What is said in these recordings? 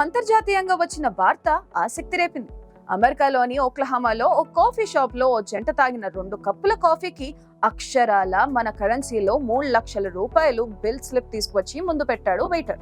అంతర్జాతీయంగా వచ్చిన వార్త ఆసక్తి రేపింది. అమెరికాలోని ఓక్లహామాలో ఓ కాఫీ షాప్లో ఓ జంట తాగిన రెండు కప్పుల కాఫీకి అక్షరాల మన కరెన్సీలో మూడు లక్షల రూపాయలు బిల్ స్లిప్ తీసుకొచ్చి ముందు పెట్టాడు వెయిటర్.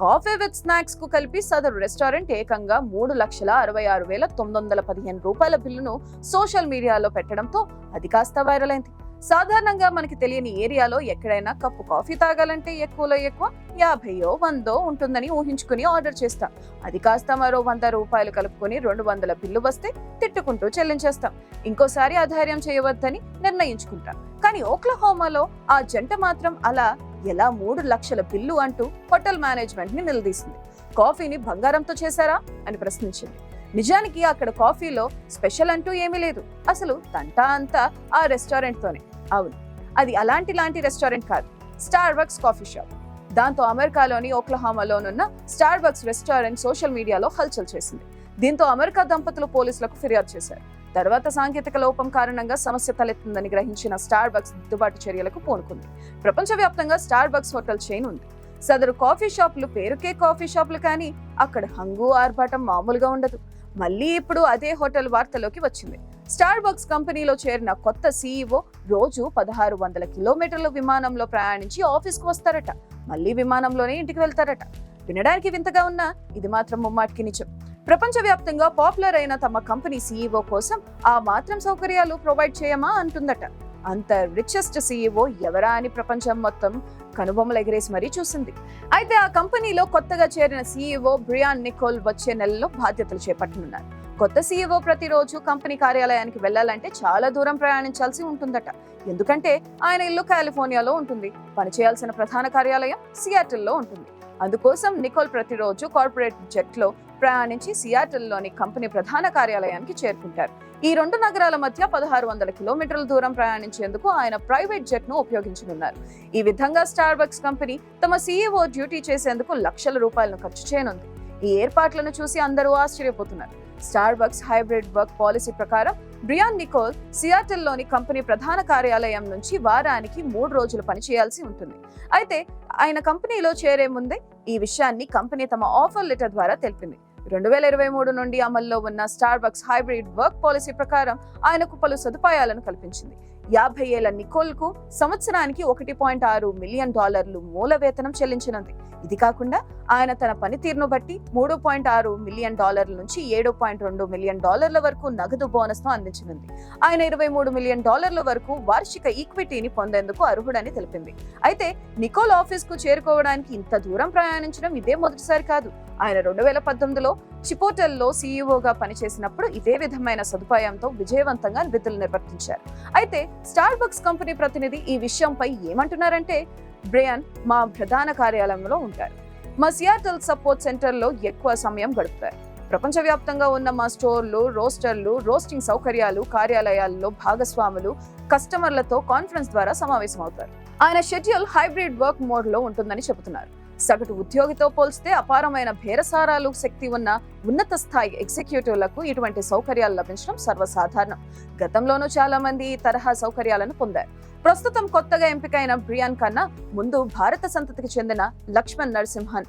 కాఫీ విత్ స్నాక్స్కు కలిపి సదరు రెస్టారెంట్ ఏకంగా మూడు లక్షల అరవై ఆరు వేల తొమ్మిది వందల పదిహేను రూపాయల బిల్లును సోషల్ మీడియాలో పెట్టడంతో అది కాస్త వైరల్ అయింది. సాధారణంగా మనకి తెలియని ఏరియాలో ఎక్కడైనా కప్పు కాఫీ తాగాలంటే ఎక్కువలో ఎక్కువ యాభైయో వందో ఉంటుందని ఊహించుకుని ఆర్డర్ చేస్తాం. అది కాస్త మరో వంద రూపాయలు కలుపుకొని రెండు వందల బిల్లు వస్తే తిట్టుకుంటూ చెల్లించేస్తాం. ఇంకోసారి ఆధార్యం చేయవద్దని నిర్ణయించుకుంటాం. కానీ ఓక్లహోమాలో ఆ జంట మాత్రం అలా ఎలా మూడు లక్షల బిల్లు అంటూ హోటల్ మేనేజ్మెంట్ని నిలదీసింది. కాఫీని బంగారంతో చేశారా? అని ప్రశ్నించింది. నిజానికి అక్కడ కాఫీలో స్పెషల్ అంటూ ఏమీ లేదు. అసలు తంటా అంతా ఆ రెస్టారెంట్ తోనే అవును అది అలాంటి లాంటి రెస్టారెంట్ కాదు. స్టార్ బక్స్ కాఫీ షాప్ దాంతో అమెరికాలోని ఓక్లహామాలోనున్న స్టార్ బక్స్ రెస్టారెంట్ సోషల్ మీడియాలో హల్చల్ చేసింది. దీంతో అమెరికా దంపతులు పోలీసులకు ఫిర్యాదు చేశారు. తర్వాత సాంకేతిక లోపం కారణంగా సమస్య తలెత్తిందని గ్రహించిన స్టార్ బక్స్ దిద్దుబాటు చర్యలకు పూనుకుంది. ప్రపంచవ్యాప్తంగా స్టార్ బక్స్ హోటల్ చైన్ ఉంది. సదరు కాఫీ షాపులు పేరుకే కాఫీ షాపులు కానీ అక్కడ హంగు ఆర్భాటం మామూలుగా ఉండదు. మళ్ళీ ఇప్పుడు అదే హోటల్ వార్తలోకి వచ్చింది. స్టార్ బక్స్ కంపెనీలో చేరిన కొత్త సీఈఓ రోజు పదహారు వందల కిలోమీటర్ల విమానంలో ప్రయాణించి ఆఫీస్కు వస్తారట. మళ్ళీ విమానంలోనే ఇంటికి వెళ్తారట. వినడానికి వింతగా ఉన్నా ఇది మాత్రం ముమ్మాటికి నిజం. ప్రపంచవ్యాప్తంగా పాపులర్ అయిన తమ కంపెనీ సీఈఓ కోసం ఆ మాత్రం సౌకర్యాలు ప్రొవైడ్ చేయమా అంటుందట. అంత రిచెస్ట్ సీఈఓ ఎవరా అని ప్రపంచం మొత్తం కనుబొమ్మలు ఎగిరేసి మరీ చూసింది. అయితే ఆ కంపెనీలో కొత్తగా చేరిన సీఈఓ బ్రియాన్ నికోల్ వచ్చే నెలలో బాధ్యతలు చేపట్టనున్నారు. కొత్త సీఈఓ ప్రతిరోజు కంపెనీ కార్యాలయానికి వెళ్ళాలంటే చాలా దూరం ప్రయాణించాల్సి ఉంటుందట. ఎందుకంటే ఆయన ఇల్లు కాలిఫోర్నియాలో ఉంటుంది. పనిచేయాల్సిన ప్రధాన కార్యాలయం సియాటిల్లో ఉంటుంది. అందుకోసం నికోల్ ప్రతిరోజు కార్పొరేట్ జెట్లో ప్రయాణించి సియాటల్లోని కంపెనీ ప్రధాన కార్యాలయానికి చేరుకుంటారు. ఈ రెండు నగరాల మధ్య పదహారు వందల కిలోమీటర్ల దూరం ప్రయాణించేందుకు ఆయన ప్రైవేట్ జెట్ను ఉపయోగించనున్నారు. ఈ విధంగా స్టార్బక్స్ కంపెనీ తమ సీఈఓ డ్యూటీ చేసేందుకు లక్షల రూపాయలను ఖర్చు చేయనుంది. ఈ ఏర్పాట్లను చూసి అందరూ ఆశ్చర్యపోతున్నారు. Starbucks hybrid work policy Brian Brian Nicole సియాటిల్లోని కంపెనీ ప్రధాన కార్యాలయం నుంచి వారానికి మూడు రోజులు పనిచేయాల్సి ఉంటుంది. అయితే ఆయన కంపెనీలో చేరే ముందే ఈ విషయాన్ని కంపెనీ తమ ఆఫర్ లెటర్ ద్వారా తెలిపింది. రెండు వేల ఇరవై మూడు నుండి అమల్లో ఉన్న Starbucks hybrid work policy ప్రకారం ఆయనకు పలు సదుపాయాలను కల్పించింది. యాభై ఏళ్ళ నికోల్కు సంవత్సరానికి ఒకటి పాయింట్ ఆరు మిలియన్ డాలర్లు మూల వేతనం చెల్లించనుంది. ఇది కాకుండా ఆయన తన పనితీరును బట్టి మూడు పాయింట్ ఆరు మిలియన్ డాలర్ల నుంచి ఏడు పాయింట్ రెండు మిలియన్ డాలర్ల వరకు నగదు బోనస్ను అందించనుంది. ఆయన ఇరవై మూడు మిలియన్ డాలర్ల వరకు వార్షిక ఈక్విటీని పొందేందుకు అర్హుడని తెలిపింది. అయితే నికోల్ ఆఫీస్కు చేరుకోవడానికి ఇంత దూరం ప్రయాణించడం ఇదే మొదటిసారి కాదు. ఆయన రెండు వేల పద్దెనిమిదిలో చిపోటెల్లో సీఈఓగా పనిచేసినప్పుడు ఇదే విధమైన సదుపాయంతో విజయవంతంగా విధులు నిర్వర్తించారు. అయితే స్టార్ బక్స్ కంపెనీ ప్రతినిధి ఈ విషయంపై ఏమంటున్నారంటే బ్రియాన్ మా ప్రధాన కార్యాలయంలో ఉంటారు. మా సియాటల్ సపోర్ట్ సెంటర్లో ఎక్కువ సమయం గడుపుతారు. ప్రపంచవ్యాప్తంగా ఉన్న మా స్టోర్లు రోస్టర్లు రోస్టింగ్ సౌకర్యాలు కార్యాలయాల్లో భాగస్వాములు కస్టమర్లతో కాన్ఫరెన్స్ ద్వారా సమావేశమవుతారు. ఆయన షెడ్యూల్ హైబ్రిడ్ వర్క్ మోడ్లో ఉంటుందని చెబుతున్నారు. సగటు ఉద్యోగితో పోల్స్తే అపారమైన భేరసారాలు శక్తి ఉన్న ఉన్నత స్థాయి ఎగ్జిక్యూటివ్లకు ఇటువంటి సౌకర్యాలు లభించడం సర్వసాధారణం. గతంలోనూ చాలా మంది ఈ తరహా సౌకర్యాలను పొందారు. ప్రస్తుతం కొత్తగా ఎంపికైన బ్రియాన్ కన్నా ముందు భారత సంతతికి చెందిన లక్ష్మణ్ నరసింహన్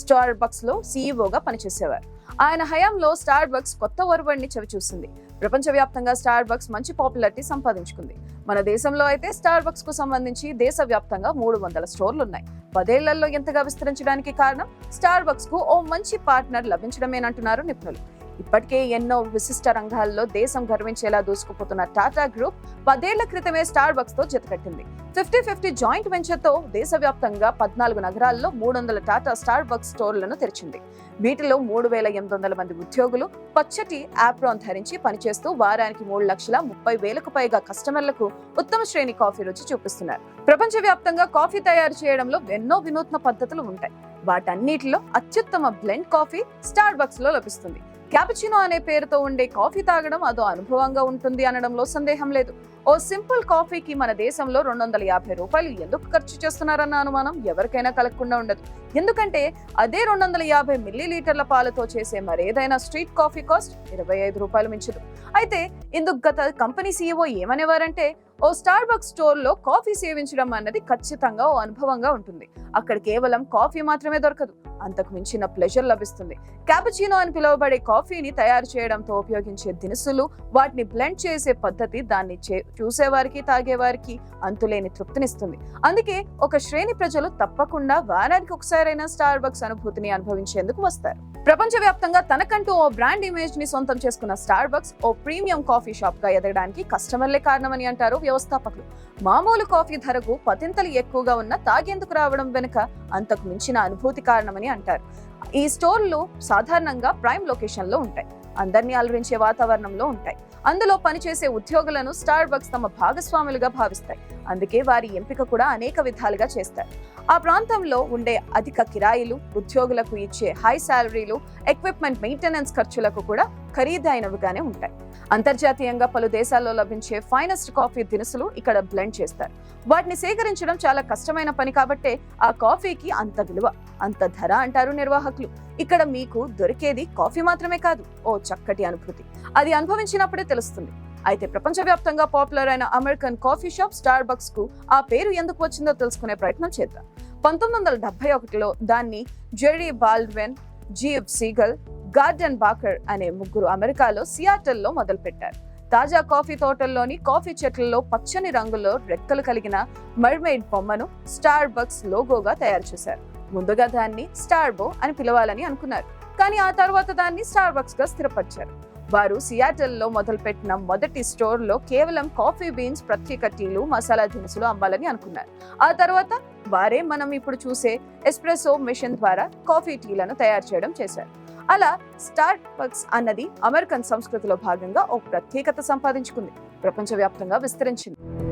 స్టార్ బక్స్లో సీఈఓగా పనిచేసేవారు. ఆయన హయాంలో స్టార్ బక్స్ కొత్త ఒరవడిని చవిచూసింది. ప్రపంచవ్యాప్తంగా స్టార్ బక్స్ మంచి పాపులారిటీ సంపాదించుకుంది. మన దేశంలో అయితే స్టార్ బక్స్కు సంబంధించి దేశవ్యాప్తంగా మూడు వందల స్టోర్లు ఉన్నాయి పదేళ్ళలో ఎంతగా విస్తరించడానికి కారణం? స్టార్ బక్స్కు ఓ మంచి పార్ట్నర్ లభించడమేనంటున్నారు నిపుణులు. ఇప్పటికే ఎన్నో విశిష్ట రంగాల్లో దేశం గర్వించేలా దూసుకుపోతున్న టాటా గ్రూప్ పదేళ్ళ క్రితమే స్టార్ బక్స్తో జతకట్టింది. ఫిఫ్టీ ఫిఫ్టీ జాయింట్ వెంచర్తో దేశవ్యాప్తంగా పద్నాలుగు నగరాల్లో మూడు వందల టాటా స్టార్ బక్స్ స్టోర్లను తెరిచింది. వీటిలో మూడు వేల ఎనిమిది వందల మంది ఉద్యోగులు పచ్చటి ఆప్రాన్ ధరించి పనిచేస్తూ వారానికి మూడు లక్షల ముప్పై వేలకు పైగా కస్టమర్లకు ఉత్తమ శ్రేణి కాఫీ రుచి చూపిస్తున్నారు. ప్రపంచవ్యాప్తంగా కాఫీ తయారు చేయడంలో ఎన్నో వినూత్న పద్ధతులు ఉంటాయి. వాటన్నిటిలో అత్యుత్తమ బ్లెండ్ కాఫీ స్టార్ బక్స్లో లభిస్తుంది. క్యాపచినో అనే పేరుతో ఉండే కాఫీ తాగడం అదో అనుభవంగా ఉంటుంది అనడంలో సందేహం లేదు. ఓ సింపుల్ కాఫీకి మన దేశంలో రెండు వందల యాభై రూపాయలు ఎందుకు ఖర్చు చేస్తున్నారన్న అనుమానం ఎవరికైనా కలగకుండా ఉండదు. ఎందుకంటే అదే రెండు వందల యాభై మిల్లీ లీటర్ల పాలతో చేసే మరేదైనా స్ట్రీట్ కాఫీ కాస్ట్ ఇరవై ఐదు రూపాయలు మించదు. అయితే ఇందుకు గత కంపెనీ సీఈఓ ఏమనేవారంటే ఓ స్టార్ బక్స్ స్టోర్లో కాఫీ సేవించడం అన్నది ఖచ్చితంగా ఓ అనుభవంగా ఉంటుంది. అక్కడ కేవలం కాఫీ మాత్రమే దొరకదు. అంతకు మించిన ప్లెజర్ లభిస్తుంది. క్యాపుచినో అని పిలువబడే కాఫీని తయారు చేయడంతో ఉపయోగించే దినుసులు వాటిని బ్లెండ్ చేసే పద్ధతి దాన్ని చే- చూసేవారికి తాగేవారికి అంతులేని తృప్తినిస్తుంది. అందుకే ఒక శ్రేణి ప్రజలు తప్పకుండా వారానికి ఒకసారైనా స్టార్ బక్స్ అనుభూతిని అనుభవించేందుకు వస్తారు. ప్రపంచవ్యాప్తంగా తనకంటూ ఓ బ్రాండ్ ఇమేజ్ని సొంతం చేసుకున్న స్టార్ బక్స్ ఓ ప్రీమియం కాఫీ షాప్గా ఎదగడానికి కస్టమర్లే కారణమని అంటారు వ్యవస్థాపకులు. మామూలు కాఫీ ధరకు పతింతలు ఎక్కువగా ఉన్న తాగేందుకు రావడం వెనుక అంతకు మించిన అనుభూతి కారణమని అంటారు. ఈ స్టోర్లు సాధారణంగా ప్రైమ్ లొకేషన్లో ఉంటాయి. అందరినీ అలరించే వాతావరణంలో ఉంటాయి. అందులో పనిచేసే ఉద్యోగులను స్టార్ బక్స్ తమ భాగస్వాములుగా భావిస్తాయి. అందుకే వారి ఎంపిక కూడా అనేక విధాలుగా చేస్తారు. ఆ ప్రాంతంలో ఉండే అధిక కిరాయిలు ఉద్యోగులకు ఇచ్చే హై శాలరీలు ఎక్విప్మెంట్ మెయింటెనెన్స్ ఖర్చులకు కూడా ఖరీదైనవిగానే ఉంటాయి. అంతర్జాతీయంగా పలు దేశాల్లో లభించే ఫైనెస్ట్ కాఫీ దినుసులు ఇక్కడ బ్లెండ్ చేస్తారు. వాటిని సేకరించడం చాలా కష్టమైన పని కాబట్టే ఆ కాఫీకి అంత విలువ అంత ధర అంటారు నిర్వాహకులు. ఇక్కడ మీకు దొరికేది కాఫీ మాత్రమే కాదు ఓ చక్కటి అనుభూతి. అది అనుభవించినప్పుడే తెలుస్తుంది. అయితే ప్రపంచవ్యాప్తంగా పాపులర్ అయిన అమెరికన్ కాఫీ షాప్ స్టార్ బక్స్కు ఆ పేరు ఎందుకు వచ్చిందో తెలుసుకునే ప్రయత్నం చేద్దాం. పంతొమ్మిది వందల డెబ్బై ఒకటిలో దాన్ని Jerry Baldwin Zev Siegl Gordon Bowker అనే ముగ్గురు అమెరికాలో సియాటల్లో మొదలుపెట్టారు. తాజా కాఫీ తోటల్లోని కాఫీ చెట్లలో పచ్చని రంగులో రెక్కలు కలిగిన మర్మెయిడ్ బొమ్మను స్టార్ బక్స్ లోగోగా తయారు చేశారు. ముందుగా దాన్ని స్టార్బో అని పిలవాలని అనుకున్నారు. కానీ ఆ తర్వాత దాన్ని స్టార్ బక్స్గా స్థిరపరిచారు. వారు సియాటల్లో మొదలుపెట్టిన మొదటి స్టోర్లో కేవలం కాఫీ బీన్స్ ప్రత్యేక టీలు మసాలా దినుసులు అమ్మాలని అనుకున్నారు. ఆ తర్వాత వారే మనం ఇప్పుడు చూసే ఎస్ప్రెసో మిషన్ ద్వారా కాఫీ టీలను తయారు చేయడం చేశారు. అలా స్టార్ పక్స్ అన్నది అమెరికన్ సంస్కృతిలో భాగంగా ఒక ప్రత్యేకత సంపాదించుకుంది. ప్రపంచవ్యాప్తంగా విస్తరించింది.